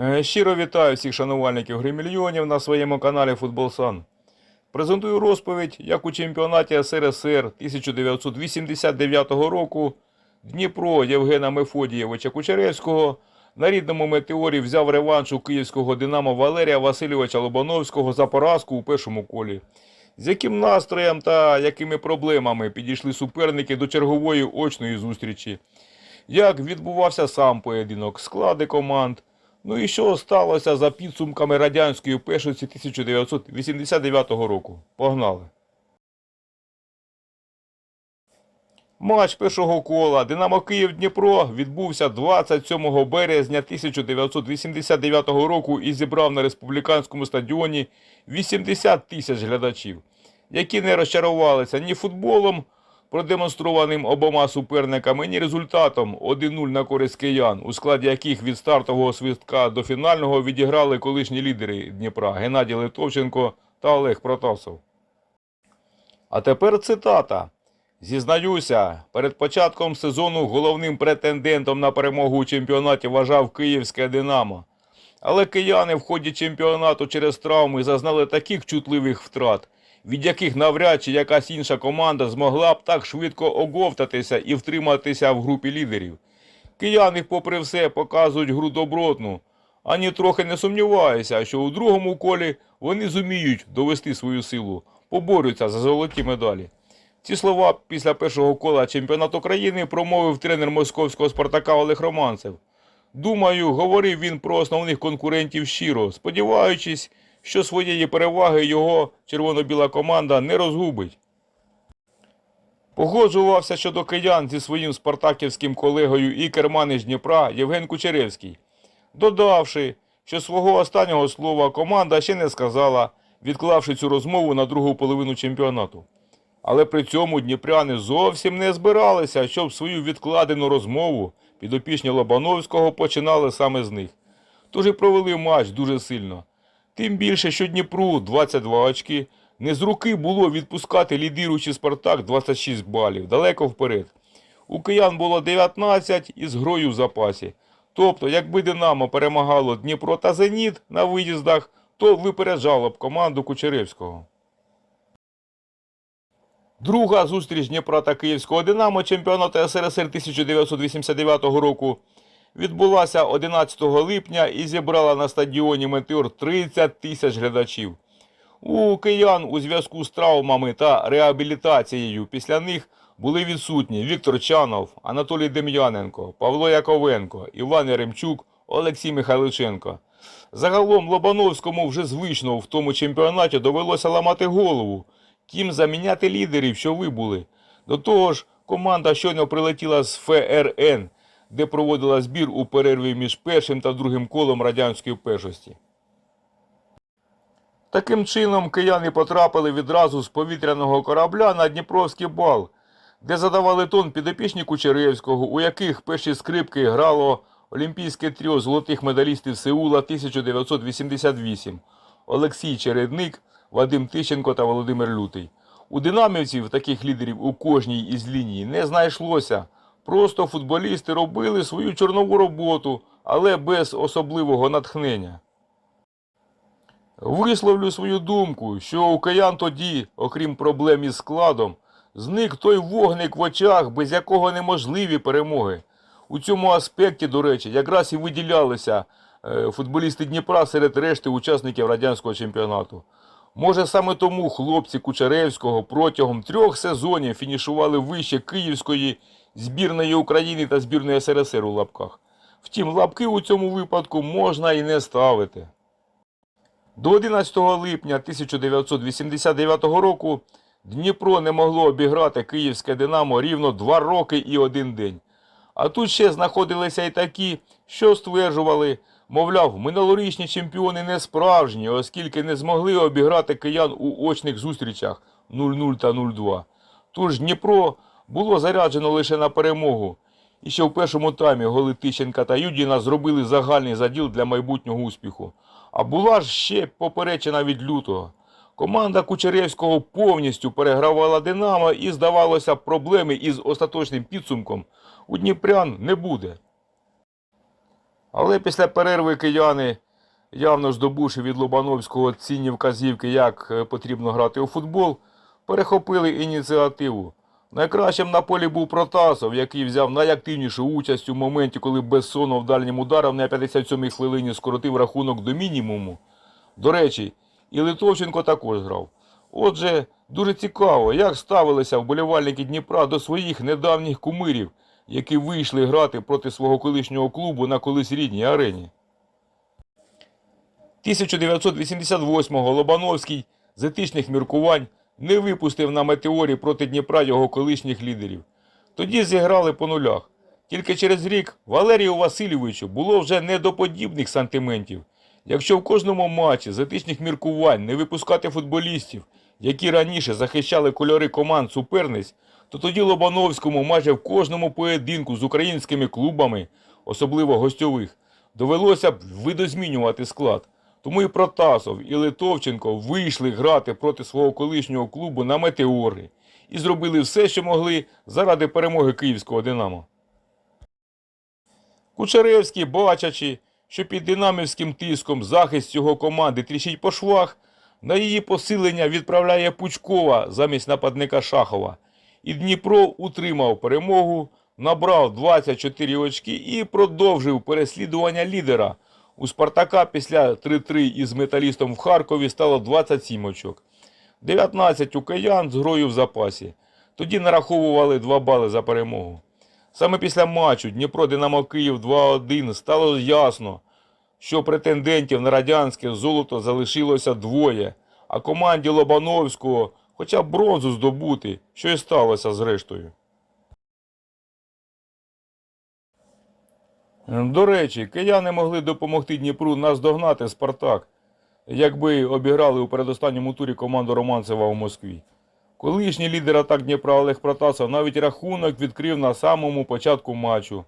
Е, Щиро вітаю всіх шанувальників гри мільйонів на своєму каналі Футболсан. Презентую розповідь, як у чемпіонаті СРСР 1989 року Дніпро Євгена Мефодієвича Кучеревського на рідному метеорі взяв реванш у київського динамо Валерія Васильовича Лобановського за поразку у першому колі. З яким настроєм та якими проблемами підійшли суперники до чергової очної зустрічі? Як відбувався сам поєдинок, склади команд? Ну і що сталося за підсумками радянської першості 1989 року? Погнали. Матч першого кола Динамо Київ Дніпро відбувся 27 березня 1989 року і зібрав на республіканському стадіоні 80 тисяч глядачів, які не розчарувалися ні футболом, продемонстрованим обома суперниками, ні результатом 1-0 на користь киян, у складі яких від стартового свистка до фінального відіграли колишні лідери Дніпра Геннадій Литовченко та Олег Протасов. А тепер цитата. Зізнаюся, перед початком сезону головним претендентом на перемогу у чемпіонаті вважав київське Динамо. Але кияни в ході чемпіонату через травми зазнали таких чутливих втрат, від яких навряд чи якась інша команда змогла б так швидко оговтатися і втриматися в групі лідерів. Кияни, попри все, показують гру добротну, ані трохи не сумніваюся, що у другому колі вони зуміють довести свою силу, поборються за золоті медалі. Ці слова після першого кола чемпіонату країни промовив тренер московського Спартака Олег Романцев. Думаю, говорив він про основних конкурентів щиро, сподіваючись, що своєї переваги його червоно-біла команда не розгубить. Погоджувався щодо киян зі своїм спартаківським колегою і керманич Дніпра Євген Кучеревський, додавши, що свого останнього слова команда ще не сказала, відклавши цю розмову на другу половину чемпіонату. Але при цьому дніпряни зовсім не збиралися, щоб свою відкладену розмову підопічні Лобановського починали саме з них. Тож і провели матч дуже сильно. Тим більше, що Дніпру 22 очки, не з руки було відпускати лідируючий Спартак 26 балів, далеко вперед. У киян було 19 із грою в запасі. Тобто, якби Динамо перемагало Дніпро та Зеніт на виїздах, то випереджало б команду Кучеревського. Друга зустріч Дніпра та Київського Динамо чемпіонату СРСР 1989 року відбулася 11 липня і зібрала на стадіоні Метеор 30 тисяч глядачів. У киян у зв'язку з травмами та реабілітацією після них були відсутні Віктор Чанов, Анатолій Дем'яненко, Павло Яковенко, Іван Яремчук, Олексій Михайличенко. Загалом Лобановському вже звично в тому чемпіонаті довелося ламати голову, ким заміняти лідерів, що вибули. До того ж, команда щойно прилетіла з ФРН, де проводила збір у перерві між першим та другим колом радянської першості. Таким чином, кияни потрапили відразу з повітряного корабля на Дніпровський бал, де задавали тон підопічні Кучеревського, у яких перші скрипки грало олімпійське тріо золотих медалістів Сеула 1988 Олексій Чередник, Вадим Тищенко та Володимир Лютий. У динамівців таких лідерів у кожній із ліній не знайшлося. Просто футболісти робили свою чорнову роботу, але без особливого натхнення. Висловлю свою думку, що у киян тоді, окрім проблем із складом, зник той вогник в очах, без якого неможливі перемоги. У цьому аспекті, до речі, якраз і виділялися е, футболісти Дніпра серед решти учасників радянського чемпіонату. Може саме тому хлопці Кучеревського протягом трьох сезонів фінішували вище Київської збірної України та збірної СРСР у лапках. Втім, лапки у цьому випадку можна і не ставити. До 11 липня 1989 року Дніпро не могло обіграти київське Динамо рівно два роки і один день. А тут ще знаходилися і такі, що стверджували, мовляв, минулорічні чемпіони не справжні, оскільки не змогли обіграти киян у очних зустрічах 0-0 та 0-2. Тож Дніпро було заряджено лише на перемогу. І ще в першому таймі голи Тищенка та Юдіна зробили загальний заділ для майбутнього успіху. А була ж ще поперечина від лютого. Команда Кучеревського повністю перегравала Динамо і, здавалося, проблеми із остаточним підсумком у Дніпрян не буде. Але після перерви кияни, явно здобувши від Лобановського цінні вказівки, як е, потрібно грати у футбол, перехопили ініціативу. Найкращим на полі був Протасов, який взяв найактивнішу участь у моменті, коли Бессонов дальнім ударом на 57-й хвилині скоротив рахунок до мінімуму. До речі, і Литовченко також грав. Отже, дуже цікаво, як ставилися вболівальники Дніпра до своїх недавніх кумирів, які вийшли грати проти свого колишнього клубу на колись рідній арені. 1988-го Лобановський з етичних міркувань не випустив на метеорі проти Дніпра його колишніх лідерів. Тоді зіграли по нулях. Тільки через рік Валерію Васильовичу було вже не до подібних сантиментів. Якщо в кожному матчі з міркувань не випускати футболістів, які раніше захищали кольори команд суперниць, то тоді Лобановському майже в кожному поєдинку з українськими клубами, особливо гостьових, довелося б видозмінювати склад. Тому і Протасов, і Литовченко вийшли грати проти свого колишнього клубу на метеори і зробили все, що могли заради перемоги київського Динамо. Кучеревський, бачачи, що під динамівським тиском захист його команди тріщить по швах, на її посилення відправляє Пучкова замість нападника Шахова. І Дніпро утримав перемогу, набрав 24 очки і продовжив переслідування лідера. У Спартака після 3-3 із металістом в Харкові стало 27 очок. 19 у киян з грою в запасі. Тоді нараховували 2 бали за перемогу. Саме після матчу Дніпро Динамо Київ 2-1 стало ясно, що претендентів на радянське золото залишилося двоє, а команді Лобановського хоча б бронзу здобути, що і сталося зрештою. До речі, кияни могли допомогти Дніпру наздогнати Спартак, якби обіграли у передостанньому турі команду Романцева у Москві. Колишній лідер атак Дніпра Олег Протасов навіть рахунок відкрив на самому початку матчу.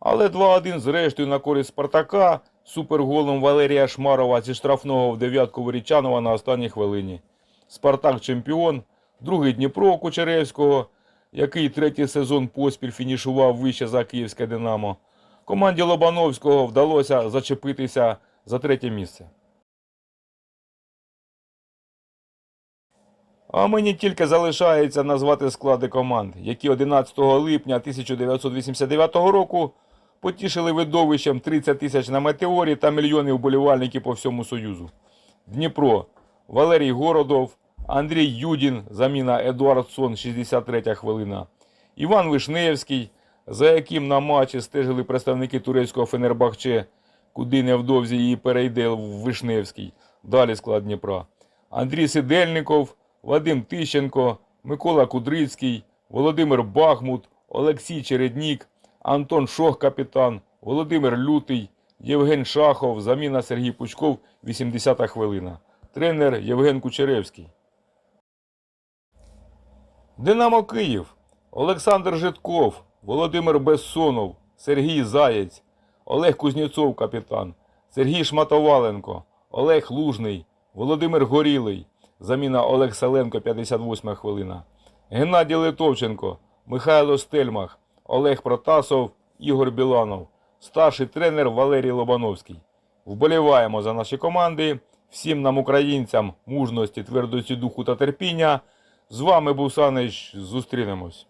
Але 2-1 зрештою на користь Спартака суперголом Валерія Шмарова зі штрафного в дев'ятку Ворічанова на останній хвилині. Спартак чемпіон, другий Дніпро Кучеревського, який третій сезон поспіль фінішував вище за Київське Динамо. Команді Лобановського вдалося зачепитися за третє місце. А мені тільки залишається назвати склади команд, які 11 липня 1989 року потішили видовищем 30 тисяч на метеорі та мільйони вболівальників по всьому Союзу. Дніпро, Валерій Городов, Андрій Юдін, заміна Едуардсон, 63 хвилина, Іван Вишневський, за яким на матчі стежили представники турецького Фенербахче, куди невдовзі і перейде Вишневський. Далі склад Дніпра. Андрій Сидельников, Вадим Тищенко, Микола Кудрицький, Володимир Бахмут, Олексій Череднік, Антон Шох, капітан, Володимир Лютий, Євген Шахов, заміна Сергій Пучков, 80-та хвилина. Тренер Євген Кучеревський. Динамо Київ. Олександр Житков, Володимир Бессонов, Сергій Заєць, Олег Кузнєцов, капітан, Сергій Шматоваленко, Олег Лужний, Володимир Горілий, заміна Олег Саленко, 58 хвилина, Геннадій Литовченко, Михайло Стельмах, Олег Протасов, Ігор Біланов, старший тренер Валерій Лобановський. Вболіваємо за наші команди. Всім нам, українцям, мужності, твердості духу та терпіння. З вами був Санич. Зустрінемось.